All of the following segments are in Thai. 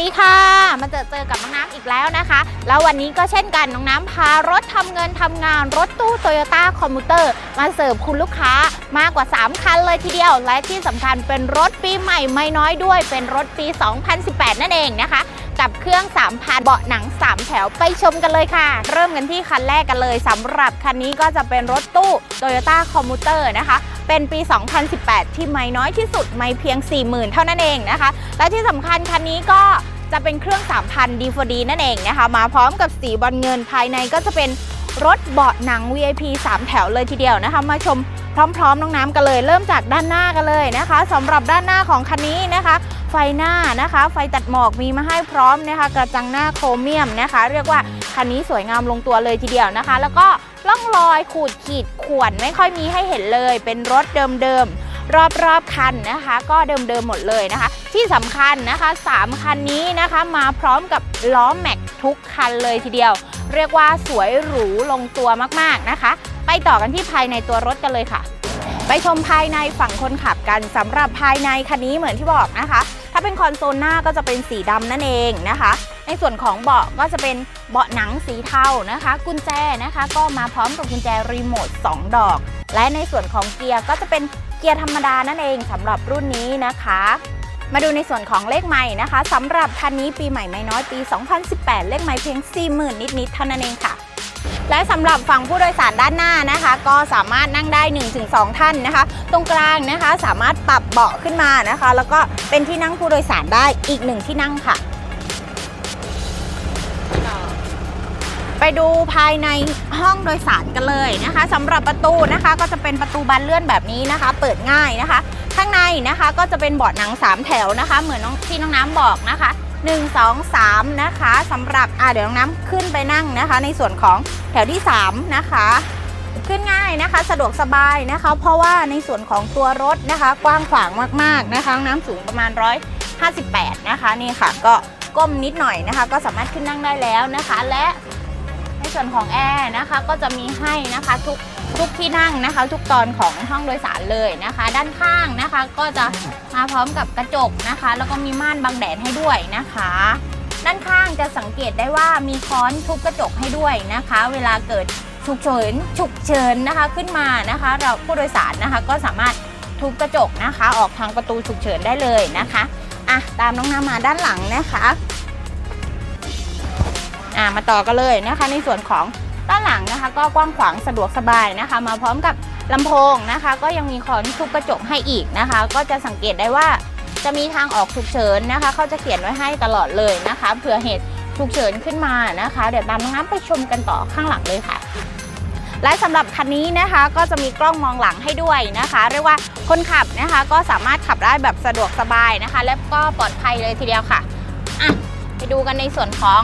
ดีค่ะ มาเจอเจอกับน้องน้ำอีกแล้วนะคะ แล้ววันนี้ก็เช่นกันน้องน้ำพารถทำเงินทำงานรถตู้โตโยต้าคอมพิวเตอร์มาเสิร์ฟคุณลูกค้ามากกว่า 3 คันเลยทีเดียว และที่สำคัญเป็นรถปีใหม่ไม่น้อยด้วย เป็นรถปี 2018 นั่นเองนะคะ กับเครื่อง 3,000 เบาะหนัง 3 แถวไปชมกันเลยค่ะ เริ่มกันที่คันแรกกันเลยสำหรับคันนี้ก็จะเป็นรถตู้ Toyota Commuter นะคะเป็นปี 2018 ที่ไม่น้อยที่สุดไม่เพียง 40,000 เท่านั้นเองนะคะ และที่สำคัญคันนี้ก็ จะเป็นเครื่อง3,000 D4D นั่นเองนะคะ มาพร้อมกับสีบอลเงินภายในก็จะเป็นรถเบาะหนัง VIP 3 แถวเลยทีเดียวนะคะ มาชมพร้อมๆน้องน้ำกันเลย เริ่มจากด้านหน้ากันเลยนะคะสำหรับด้านหน้าของคันนี้นะคะ ไฟหน้านะคะ ไฟตัดหมอกมีมาให้พร้อมนะคะ กระจังหน้าโครเมียมนะคะ เรียกว่าคันนี้สวยงามลงตัวเลยทีเดียวนะคะ แล้วก็ล่องรอยขูดขีดข่วนไม่ค่อยมีให้เห็นเลย เป็นรถเดิมๆ รอบๆคันนะคะ ก็เดิมๆหมดเลยนะคะ ที่สำคัญนะคะ 3 คันนี้นะคะมาพร้อมกับล้อแม็กทุกคันเลยทีเดียว เรียกว่าสวยหรูลงตัวมากๆนะคะ ไปต่อกันที่ภายในตัวรถกันเลยค่ะไปชมภายในฝั่งคนขับกันสำหรับภายในคันนี้เหมือนที่บอกนะคะ ถ้าเป็นคอนโซลหน้าก็จะเป็นสีดำนั่นเองนะคะ ในส่วนของเบาะก็จะเป็นเบาะหนังสีเทานะคะ กุญแจนะคะ ก็มาพร้อมกับกุญแจรีโมท2ดอก และในส่วนของเกียร์ก็จะเป็น เกียร์ธรรมดานั่นเองสำหรับรุ่นนี้นะคะมาดูในส่วนของเลขใหม่นะคะสำหรับคันนี้ปีใหม่ไม่น้อยปี 2018 เลขใหม่เพียง 40,000 นิดๆเท่านั้นเองค่ะ และสำหรับฝั่งผู้โดยสารด้านหน้านะคะ ก็สามารถนั่งได้ 1-2 ท่านนะคะ ตรงกลางนะคะสามารถปรับเบาะขึ้นมานะคะ แล้วก็เป็นที่นั่งผู้โดยสารได้อีกหนึ่งที่นั่งค่ะ ไปดูภายในห้องโดยสารกันเลยนะคะสำหรับประตูนะคะก็จะเป็นประตูบานเลื่อนแบบนี้นะคะ เปิดง่ายนะคะ ข้างในนะคะก็จะเป็นเบาะหนัง 3 แถวนะคะ เหมือนน้องที่น้องน้ำบอกนะคะ1 2 3นะคะสำหรับอ่าเดี๋ยวน้องน้ำขึ้นไปนั่งนะคะ ในส่วนของแถวที่ 3 นะคะ ขึ้นง่ายนะคะสะดวกสบายนะคะ เพราะว่าในส่วนของตัวรถนะคะ กว้างขวางมากๆนะคะน้ำสูงประมาณ 158 นะคะนี่ค่ะ ก็ก้มนิดหน่อยนะคะ ก็สามารถขึ้นนั่งได้แล้วนะคะ และ ส่วนของแอร์นะคะก็จะมีให้นะคะทุกทุกที่นั่งนะคะ ทุกตอนของห้องโดยสารเลยนะคะ ด้านข้างนะคะก็จะมาพร้อมกับกระจกนะคะ แล้วก็มีม่านบังแดดให้ด้วยนะคะ ด้านข้างจะสังเกตได้ว่ามีค้อนทุบกระจกให้ด้วยนะคะ เวลาเกิดฉุกเฉินฉุกเฉินนะคะขึ้นมานะคะ เราผู้โดยสารนะคะก็สามารถทุบกระจกนะคะ ออกทางประตูฉุกเฉินได้เลยนะคะอะตามน้องน้ำมาด้านหลังนะคะ อะมาต่อกันเลยนะคะ ในส่วนของด้านหลังนะคะ ก็กว้างขวางสะดวกสบายนะคะ มาพร้อมกับลำโพงนะคะ ก็ยังมีคอนทุบกระจกให้อีกนะคะ ก็จะสังเกตได้ว่าจะมีทางออกฉุกเฉินนะคะ เขาจะเขียนไว้ให้ตลอดเลยนะคะเผื่อเหตุฉุกเฉินขึ้นมานะคะ เดี๋ยวตามน้องน้ำไปชมกันต่อข้างหลังเลยค่ะ และสำหรับคันนี้นะคะก็จะมีกล้องมองหลังให้ด้วยนะคะ เรียกว่าคนขับนะคะก็สามารถขับได้แบบสะดวกสบายนะคะ และก็ปลอดภัยเลยทีเดียวค่ะอะไปดูกันในส่วนของ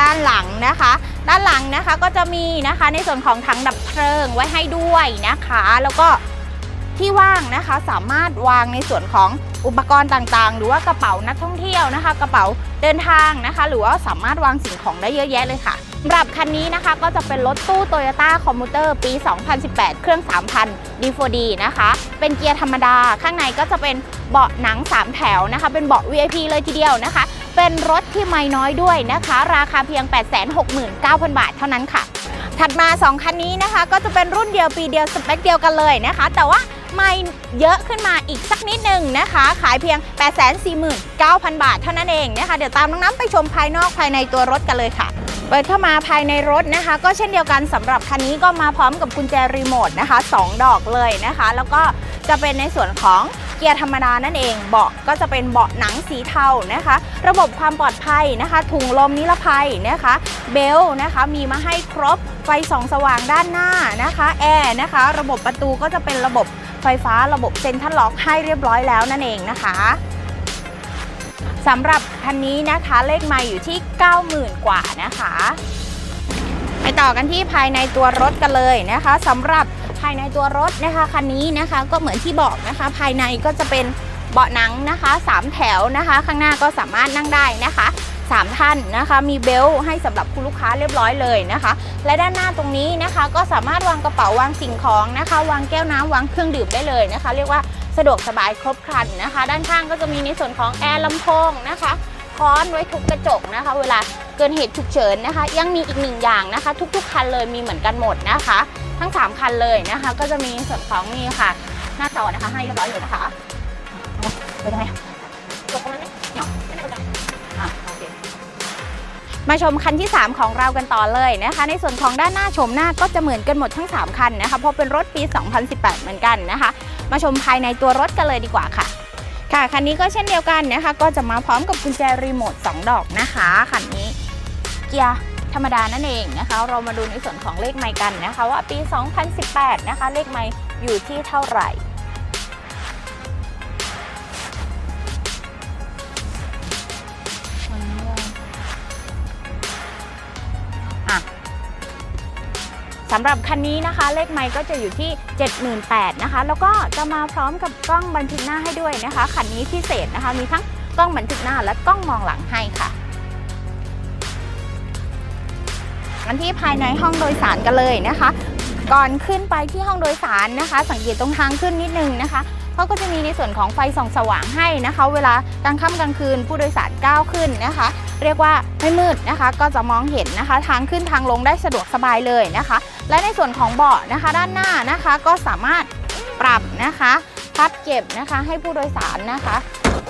ด้านหลังนะคะ ด้านหลังนะคะก็จะมีนะคะในส่วนของถังดับเพลิงไว้ให้ด้วยนะคะ แล้วก็ที่ว่างนะคะสามารถวางในส่วนของอุปกรณ์ต่างๆ หรือว่ากระเป๋านักท่องเที่ยวนะคะ กระเป๋าเดินทางนะคะ หรือว่าสามารถวางสิ่งของได้เยอะแยะเลยค่ะสำหรับคันนี้นะคะก็จะเป็นรถตู้โตโยต้าคอมมูเตอร์ปี 2018 เครื่อง 3,000 D4D นะคะ เป็นเกียร์ธรรมดา ข้างในก็จะเป็นเบาะหนัง 3 แถวนะคะ เป็นเบาะ VIP เลยทีเดียวนะคะ เป็นรถที่ไม่น้อยด้วยนะคะ ราคาเพียง 869,000 บาทเท่านั้นค่ะ ถัดมา 2 คันนี้นะคะ ก็จะเป็นรุ่นเดียวปีเดียวสเปคเดียวกันเลยนะคะ แต่ว่าไม่เยอะขึ้นมาอีกสักนิดหนึ่งนะคะ ขายเพียง 849,000 บาทเท่านั้นเองนะคะ เดี๋ยวตามน้องน้ำไปชมภายนอกภายในตัวรถกันเลยค่ะ เปิดเข้ามาภายในรถนะคะ ก็เช่นเดียวกันสำหรับคันนี้ก็มาพร้อมกับกุญแจรีโมทนะคะ 2 ดอกเลยนะคะ แล้วก็จะเป็นในส่วนของ เกียร์ธรรมดานั่นเองเบาะก็จะเป็นเบาะหนังสีเทานะคะ ระบบความปลอดภัยนะคะ ถุงลมนิรภัยนะคะ เบลนะคะมีมาให้ครบไฟส่องสว่างด้านหน้านะคะแอร์นะคะ ระบบประตูก็จะเป็นระบบไฟฟ้าระบบเซ็นทรัลล็อกให้เรียบร้อยแล้วนั่นเองนะคะสำหรับคันนี้นะคะเลขไมาอยู่ที่ 90,000 กว่านะคะ ไปต่อกันที่ภายในตัวรถกันเลยนะคะสำหรับ ภายในตัวรถนะคะคันนี้นะคะก็เหมือนที่บอกนะคะ ภายในก็จะเป็นเบาะหนังนะคะ 3 แถวนะคะ ข้างหน้าก็สามารถนั่งได้นะคะ 3 ท่านนะคะ มีเบลต์ให้สำหรับคุณลูกค้าเรียบร้อยเลยนะคะ และด้านหน้าตรงนี้นะคะ ก็สามารถวางกระเป๋าวางสิ่งของนะคะ วางแก้วน้ำวางเครื่องดื่มได้เลยนะคะ เรียกว่าสะดวกสบายครบครันนะคะ ด้านข้างก็จะมีในส่วนของแอร์ลำโพงนะคะค้อนไว้ทุบกระจกนะคะ เวลาเกิดเหตุฉุกเฉินนะคะ ยังมีอีกหนึ่งอย่างนะคะ ทุกๆคันเลยมีเหมือนกันหมดนะคะ ทั้ง 3 คันเลยนะคะ ก็จะมีส่วนของนี่ค่ะ หน้าจอนะคะให้เรียบร้อยอยู่นะคะเป็นไงกดตรงนั้นไหมเนาะไม่ได้กดตรงนั้นอะโอเคมาชมคันที่ 3 ของเรากันต่อเลยนะคะ ในส่วนของด้านหน้าชมหน้าก็จะเหมือนกันหมดทั้ง 3 คันนะคะ เพราะเป็นรถปี 2018 เหมือนกันนะคะ มาชมภายในตัวรถกันเลยดีกว่าค่ะ ค่ะคันนี้ก็เช่นเดียวกันนะคะ ก็จะมาพร้อมกับกุญแจรีโมท2ดอกนะคะคันนี้เกียร์ รรมดานั่นเองนะคะ เรามาดูในส่วนของเลขไมค์กันนะคะ ว่าปี 2018 นะคะ เลขไมค์อยู่ที่เท่าไหร่สำหรับคันนี้นะคะ เลขไมค์ก็จะอยู่ที่ 78,000นะคะ แล้วก็จะมาพร้อมกับกล้องบันทึกหน้าให้ด้วยนะคะ คันนี้พิเศษนะคะ มีทั้งกล้องบันทึกหน้าและกล้องมองหลังให้ค่ะ กันที่ภายในห้องโดยสารกันเลยนะคะ ก่อนขึ้นไปที่ห้องโดยสารนะคะ สังเกตตรงทางขึ้นนิดนึงนะคะเขาก็จะมีในส่วนของไฟส่องสว่างให้นะคะ เวลากลางค่ำกลางคืนผู้โดยสารก้าวขึ้นนะคะ เรียกว่าไม่มืดนะคะ ก็จะมองเห็นนะคะ ทางขึ้นทางลงได้สะดวกสบายเลยนะคะ และในส่วนของเบาะนะคะ ด้านหน้านะคะก็สามารถปรับนะคะพับเก็บนะคะให้ผู้โดยสารนะคะ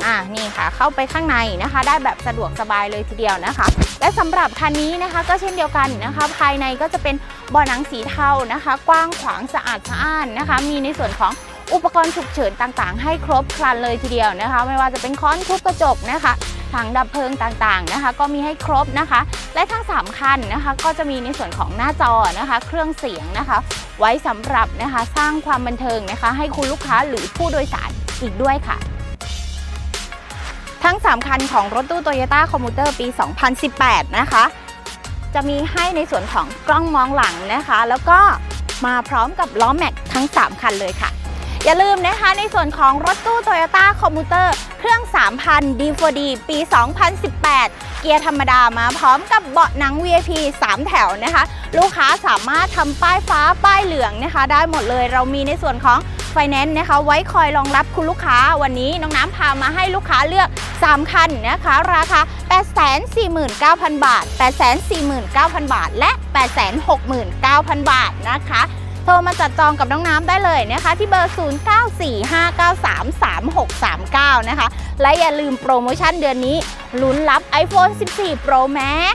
อ่านี่ค่ะ เข้าไปข้างในนะคะ ได้แบบสะดวกสบายเลยทีเดียวนะคะ และสำหรับคันนี้นะคะก็เช่นเดียวกันนะคะ ภายในก็จะเป็นเบาะหนังสีเทานะคะ กว้างขวางสะอาดสะอ้านนะคะ มีในส่วนของอุปกรณ์ฉุกเฉินต่างๆ ให้ครบครันเลยทีเดียวนะคะ ไม่ว่าจะเป็นค้อนทุบกระจกนะคะถังดับเพลิงต่างๆนะคะ ก็มีให้ครบนะคะ และทั้ง3คันนะคะ ก็จะมีในส่วนของหน้าจอนะคะ เครื่องเสียงนะคะ ไว้สำหรับนะคะสร้างความบันเทิงนะคะ ให้คุณลูกค้าหรือผู้โดยสารอีกด้วยค่ะ ทั้ง 3 คันของรถตู้ Toyota Commuter ปี 2018 นะคะ จะมีให้ในส่วนของกล้องมองหลังนะคะ แล้วก็มาพร้อมกับล้อแม็กทั้ง 3 คันเลยค่ะ อย่าลืมนะคะในส่วนของรถตู้ Toyota Commuter เครื่อง 3,000 D4D ปี 2018 เกียร์ธรรมดามาพร้อมกับเบาะหนัง VIP 3 แถวนะคะ ลูกค้าสามารถทำป้ายฟ้าป้ายเหลืองนะคะ ได้หมดเลยเรามีในส่วนของไฟแนนซ์นะคะไว้คอยรองรับคุณลูกค้าวันนี้น้องน้ำพามาให้ลูกค้าเลือก 3 คันนะคะราคา 849,000 บาท 849,000 บาท และ 869,000 บาทนะคะโทรมาจัดจองกับน้องน้ำได้เลยนะคะที่เบอร์ 0945933639 นะคะ และอย่าลืมโปรโมชั่นเดือนนี้ลุ้นรับ iPhone 14 Pro Max